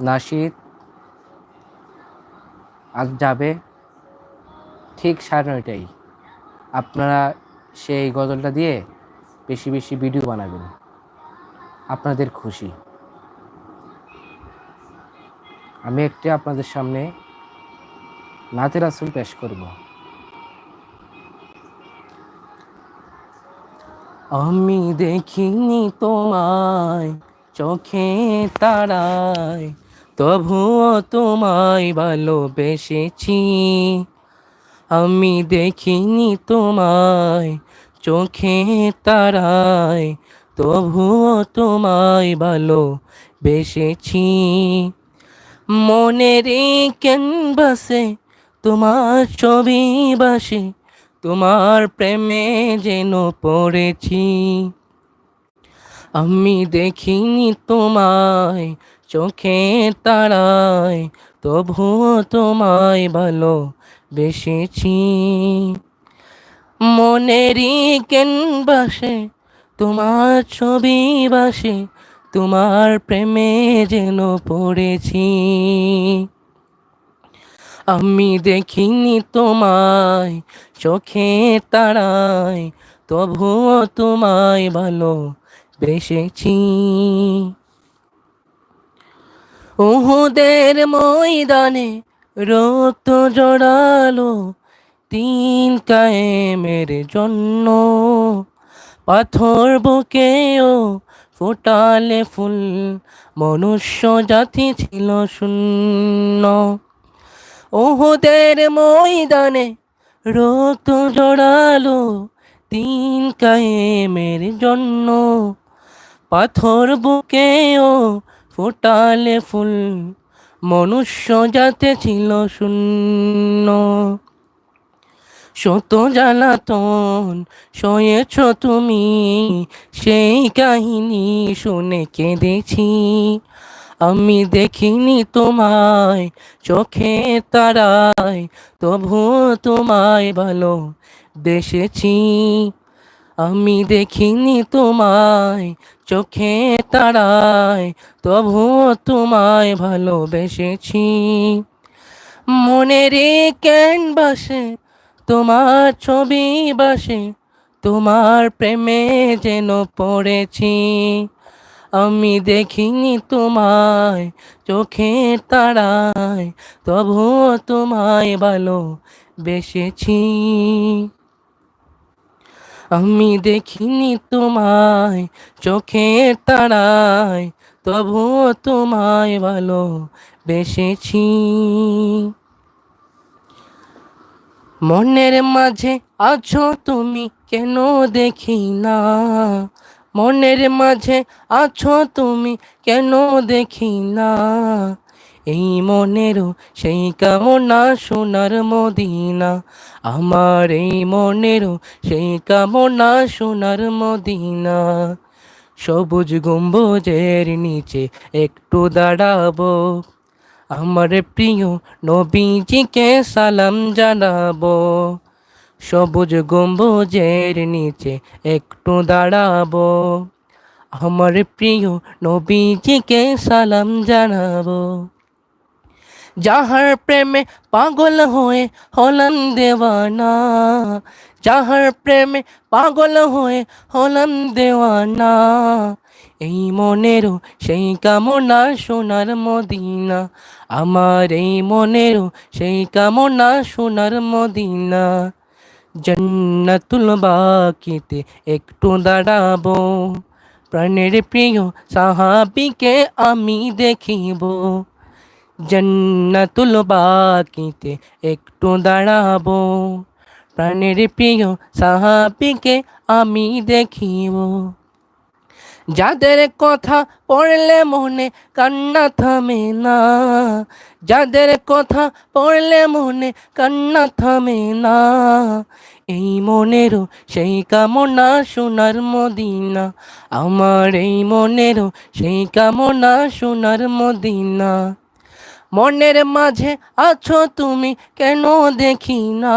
নাশিদ আজ যাবে ঠিক সাড়ে নয়টাই আপনারা সেই গজলটা দিয়ে বেশি বেশি ভিডিও বানাবেন। আপনাদের খুশি। আমি একটি আপনাদের সামনে নাতে রাসুল পেশ করব। আমি দেখিনি তোমায়, চোখে তারায়। তবুও তোমায় ভালোবেসেছি। আমি দেখিনি তোমায়, চোখে তারায়। তবুও তোমায় ভালো বেসেছি মনের ক্যানভাসে তোমার ছবি বাসে, তোমার প্রেমে যেন পড়েছি। আমি দেখিনি তোমায় চোখে তারায় তবুও তোমায় ভালো বেসেছি মনেরই ক্যানভাসে তোমার ছবি বাসে, তোমার প্রেমে যেন পড়েছি। আমি দেখিনি তোমায় চোখে তারায়, তবুও তোমায় ভালো বেসেছি উহুদের ময়দানে রক্ত জড়ালো তিন কায়েমের জন্য। পাথর বুকেও ফোটালে ফুল, মনুষ্য জাতি ছিল শূন্য। ওহদের ময়দানে রক্ত জড়ালো তিন কায়েমের জন্য। পাথর বুকেও ফোটালে ফুল, মনুষ্য যাতে ছিল শূন্য। শত জ্বালাতন, সয়েছ তুমি, সেই কাহিনী শুনে কেঁদেছি। আমি দেখিনি তোমায়, চোখে তারায় তবু তোমায় ভালো বেসেছি আমি দেখিনি তোমায়, চোখে তারায়, তবুও তোমায় ভালোবেসেছি। মনের ক্যানভাসে তোমার ছবি বাসে, তোমার প্রেমে যেন পড়েছি। আমি দেখিনি তোমায়, চোখে তারায়, তবুও তোমায় ভালো বেসেছি আমি দেখিনি তোমায় চোখে তারায়, তবুও তোমায় ভালো বেসেছি মনের মাঝে আছো তুমি, কেন দেখি না মনের মাঝে আছো তুমি, কেন দেখি না এই মনেরও সেই কামনা সোনার মদিনা। আমার এই মনেরও সেই কামনা সোনার মদিনা। সবুজ গম্বুজের নিচে একটু দাঁড়াবো। আমার প্রিয় নবীজিকে সালাম জানাব। সবুজ গম্বুজের নিচে একটু দাঁড়াবো। আমার প্রিয় নবীজিকে সালাম জানাব। যাহার প্রেমে পাগল হয়ে হলাম দেওয়ানা যাহার প্রেমে পাগল হয়ে হলাম দেওয়ানা এই মনেরও সেই কামনা সোনার মদিনা। আমার এই মনেরও সেই কামনা সোনার মদিনা। জন্নতুল বাকিতে একটু দাঁড়াবো। প্রাণের প্রিয় সাহাবিকে আমি দেখিব। জন্নতুল বাকিতে একটু দাঁড়াবো। প্রাণের প্রিয় সাহাবিকে আমি দেখিব। যাদের কথা পড়লে মনে কান্না থামে না। যাদের কথা পড়লে মনে কান্না থামে না। এই মনেরও সেই কামনা সোনার মদিনা। আমার এই মনেরও সেই কামনা সোনার মদিনা। মনের মাঝে আছো তুমি কেন দেখি না?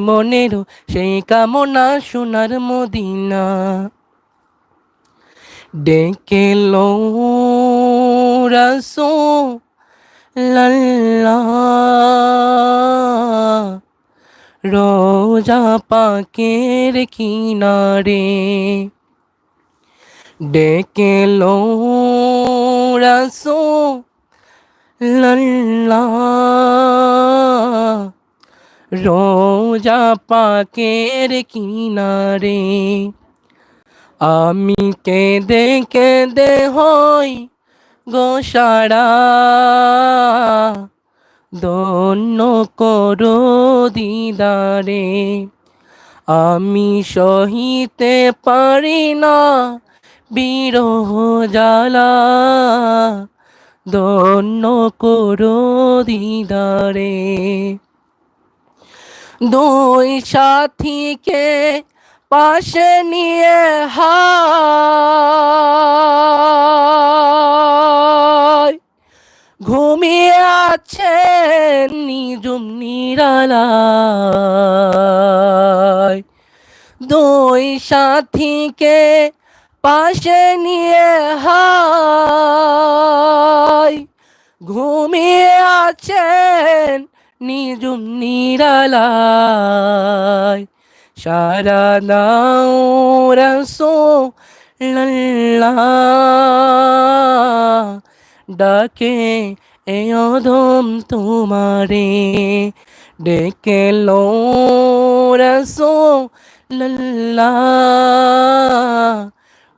মনেরও সেই কামনা সোনার মদিনা। ডেকে লো লল্লা। রোজা পাকের কিনারে। ডেকে লো রসো লল্লা। রোজা পাকের কিনারে, আমি কেঁদে কেঁদে হই গোসাড়া দন্য করো দিদারে, আমি সহিতে পারি না বিরহ জ্বালা। দন্য করো দিদারে দুই সাথীকে পাশে নিয়ে হায়। ঘুমিয়ে আছেন নিজুম নিরালায়। দুই সাথীকে পাশে নিয়ে হায়। ঘুমিয়ে আছেন নিজুম নিরালায় সারা দাও রসো ডাকে এ অধম তোমারে ডেকে লো রসো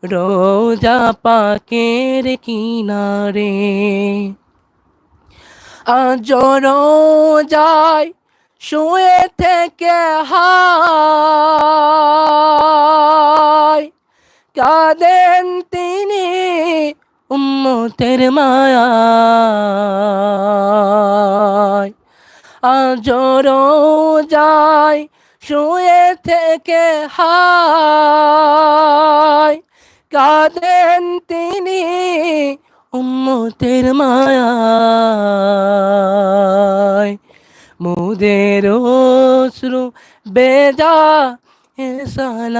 রোজা পাকের কিনারে আজ রোজায় শুয়ে থেকে কাঁদেন তিনি উম্মতের মায়া আজ যায় শুয়ে থেকে কাঁদেন তিনি উম্মতের মায়ায় মুদের অশ্রু বেজা সালাম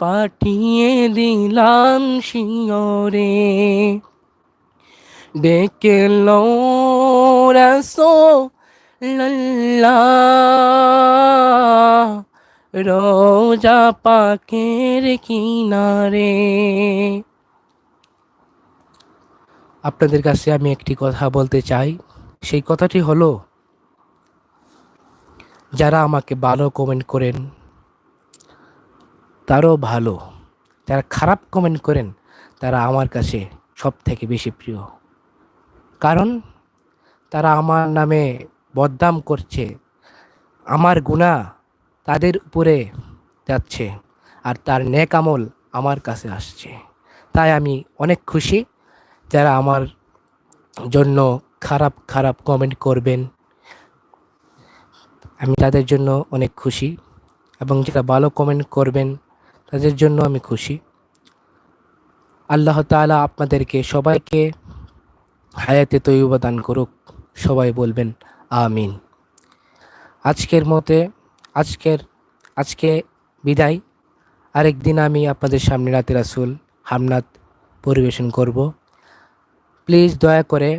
পাঠিয়ে দিলাম শিওরে ডেকে লল্লা রোজা পাকের কিনারে। আপনাদের কাছে আমি একটি কথা বলতে চাই। সেই কথাটি হলো, যারা আমাকে ভালো কমেন্ট করেন, তারও ভালো। যারা খারাপ কমেন্ট করেন, তারা আমার কাছে সব থেকে বেশি প্রিয়। কারণ, তারা আমার নামে বদনাম করছে, আমার গুণা তাদের উপরে যাচ্ছে, আর তার নেক আমল আমার কাছে আসছে। তাই আমি অনেক খুশি। যারা আমার জন্য খারাপ খারাপ কমেন্ট করবেন, আমি তাদের জন্য অনেক খুশি এবং যারা ভালো কমেন্ট করবেন, তাদের জন্য আমি খুশি। আল্লাহ তালা আপনাদেরকে সবাইকে হায়াতে তৈবা দান করুক, সবাই বলবেন আমিন। আজকের মতে, আজকের, আজকে বিদায়। আরেক দিন আমি আপনাদের সামনে রাতে রাসুল হামনাত পরিবেশন করব। প্লিজ দয়া করে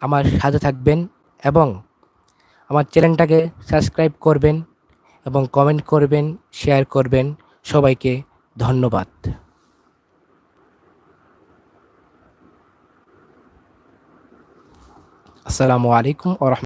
আমার সাথে থাকবেন এবং আমার চ্যানেলটাকে সাবস্ক্রাইব করবেন এবং কমেন্ট করবেন, শেয়ার করবেন। সবাইকে ধন্যবাদ। আসসালামু আলাইকুম ওরহম